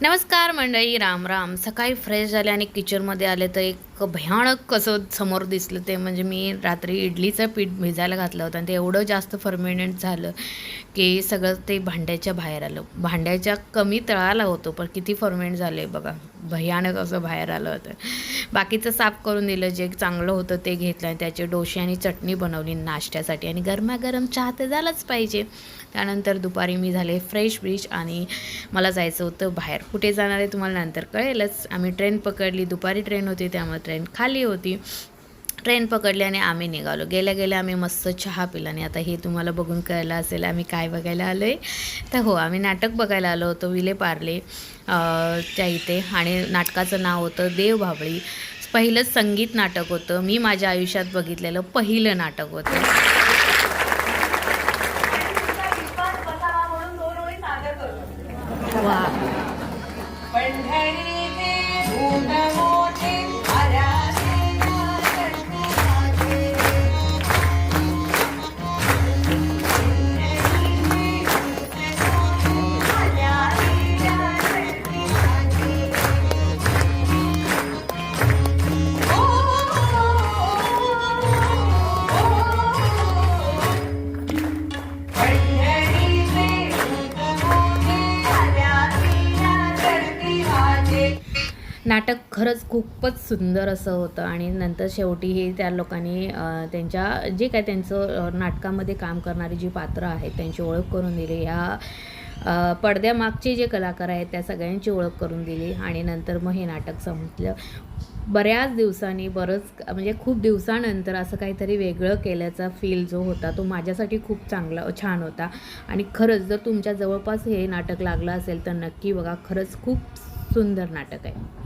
नमस्कार मंडळी राम राम. सकाळी फ्रेश झाले आणि किचनमध्ये आले तर एक भयानक कसं समोर दिसलं ते. म्हणजे मी रात्री इडलीचं पीठ भिजायला घातलं होतं आणि ते एवढं जास्त फर्मिनेंट झालं की सगळं ते भांड्याच्या बाहेर आलं. भांड्याच्या कमी तळाला होतो पण किती फर्मेंट झाले बघा. भयानक असं बाहेर आलं होतं. बाकीचं साफ करून दिलं जे चांगलं होतं ते घेतलं आणि त्याचे डोसे आणि चटणी बनवली नाश्त्यासाठी. आणि गरमागरम चहा तर झालाच पाहिजे. त्यानंतर दुपारी मी झाले फ्रेश ब्रिज आणि मला जायचं होतं बाहेर. कुठे जाणार आहे तुम्हाला नंतर कळेलच. आम्ही ट्रेन पकडली दुपारी ट्रेन होती त्यामुळे ट्रेन खाली होती. ट्रेन पकडली आणि आम्ही निघालो. गेल्या गेल्या आम्ही मस्त चहा पिला आणि आता हे तुम्हाला बघून कळलं असेल आम्ही काय बघायला आलो आहे तर हो आम्ही नाटक बघायला आलो होतो विले पार्ले त्या इथे. आणि नाटकाचं नाव होतं देवभाबळी पहिलं पहिलंच संगीत नाटक होतं. मी माझ्या आयुष्यात बघितलेलं पहिलं नाटक होतं. वा नाटक खरंच खूपच सुंदर असं होतं आणि नंतर शेवटी हे त्या लोकांनी त्यांच्या जे काय त्यांचं नाटकामध्ये काम करणारी जी पात्रं आहेत त्यांची ओळख करून दिली. ह्या पडद्यामागचे जे कलाकार आहेत त्या सगळ्यांची ओळख करून दिली आणि नंतर मग हे नाटक संपलं. बऱ्याच दिवसांनी बरंच म्हणजे खूप दिवसानंतर असं काहीतरी वेगळं केल्याचा फील जो होता तो माझ्यासाठी खूप चांगला छान होता. आणि खरंच जर तुमच्या जवळपास हे नाटक लागलं असेल तर नक्की बघा खरंच खूप सुंदर नाटक आहे.